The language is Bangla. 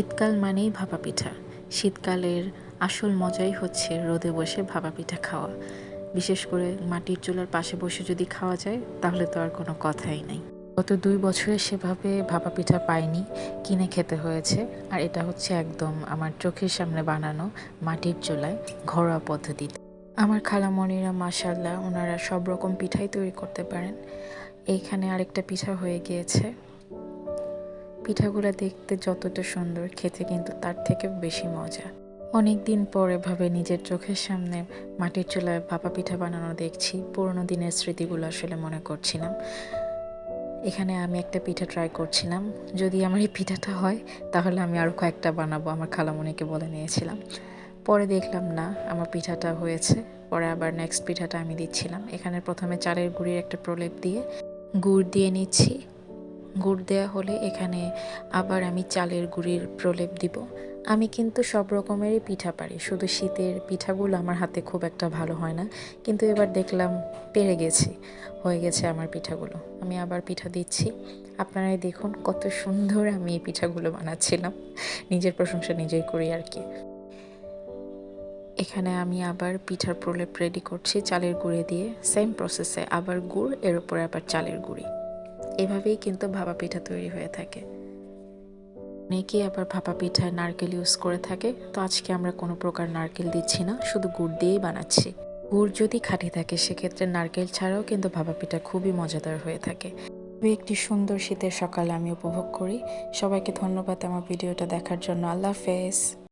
শীতকাল মানেই ভাপা পিঠা শীতকালের আসল মজাই হচ্ছে রোদে বসে ভাপা পিঠা খাওয়া। বিশেষ করে মাটির চুলার পাশে বসে যদি খাওয়া যায়, তাহলে তো আর কোনো কথাই নাই। গত দুই বছরে সেভাবে ভাপা পিঠা পাইনি, কিনে খেতে হয়েছে। আর এটা হচ্ছে একদম আমার চোখের সামনে বানানো মাটির চুলায় ঘরোয়া পদ্ধতিতে। আমার খালামণিরা মাসাল্লাহ ওনারা সব রকম পিঠাই তৈরি করতে পারেন। এইখানে আরেকটা পিঠা হয়ে গিয়েছে। পিঠাগুলো দেখতে যতটা সুন্দর, খেতে কিন্তু তার থেকে বেশি মজা। অনেক দিন পর এভাবে নিজের চোখের সামনে মাটির চুলায় ভাপা পিঠা বানানো দেখছি, পুরোনো দিনের স্মৃতিগুলো আসলে মনে করছিলাম। এখানে আমি একটা পিঠা ট্রাই করছিলাম। যদি আমার এই পিঠাটা হয়, তাহলে আমি আরও কয়েকটা বানাবো, আমার খালামণিকে বলে নিয়েছিলাম। পরে দেখলাম না, আমার পিঠাটা হয়েছে। পরে আবার নেক্সট পিঠাটা আমি দিচ্ছিলাম। এখানে প্রথমে চালের গুঁড়ির একটা প্রলেপ দিয়ে গুড় দিয়ে নিচ্ছি। গুড় দেওয়া হলে এখানে আবার আমি চালের গুঁড়ির প্রলেপ দিব। আমি কিন্তু সব রকমেরই পিঠা পারি, শুধু শীতের পিঠাগুলো আমার হাতে খুব একটা ভালো হয় না। কিন্তু এবার দেখলাম পেরে গেছি, হয়ে গেছে আমার পিঠাগুলো। আমি আবার পিঠা দিচ্ছি। আপনারাই দেখুন কত সুন্দর আমি এই পিঠাগুলো বানাচ্ছিলাম। নিজের প্রশংসা নিজেই করি আর কি। এখানে আমি আবার পিঠার প্রলেপ রেডি করছি চালের গুঁড়ি দিয়ে। সেম প্রসেসে আবার গুড়, এর উপরে আবার চালের গুঁড়ি। এভাবেই কিন্তু ভাপা পিঠা তৈরি হয়ে থাকে। অনেকেই আবার ভাপা পিঠায় নারকেল ইউজ করে থাকে। তো আজকে আমরা কোনো প্রকার নারকেল দিচ্ছি না, শুধু গুড় দিয়েই বানাচ্ছি। গুড় যদি খাঁটি থাকে, সেক্ষেত্রে নারকেল ছাড়াও কিন্তু ভাপা পিঠা খুবই মজাদার হয়ে থাকে। একটি সুন্দর শীতের সকাল আমি উপভোগ করি। সবাইকে ধন্যবাদ আমার ভিডিওটা দেখার জন্য। আল্লাহ হাফেজ।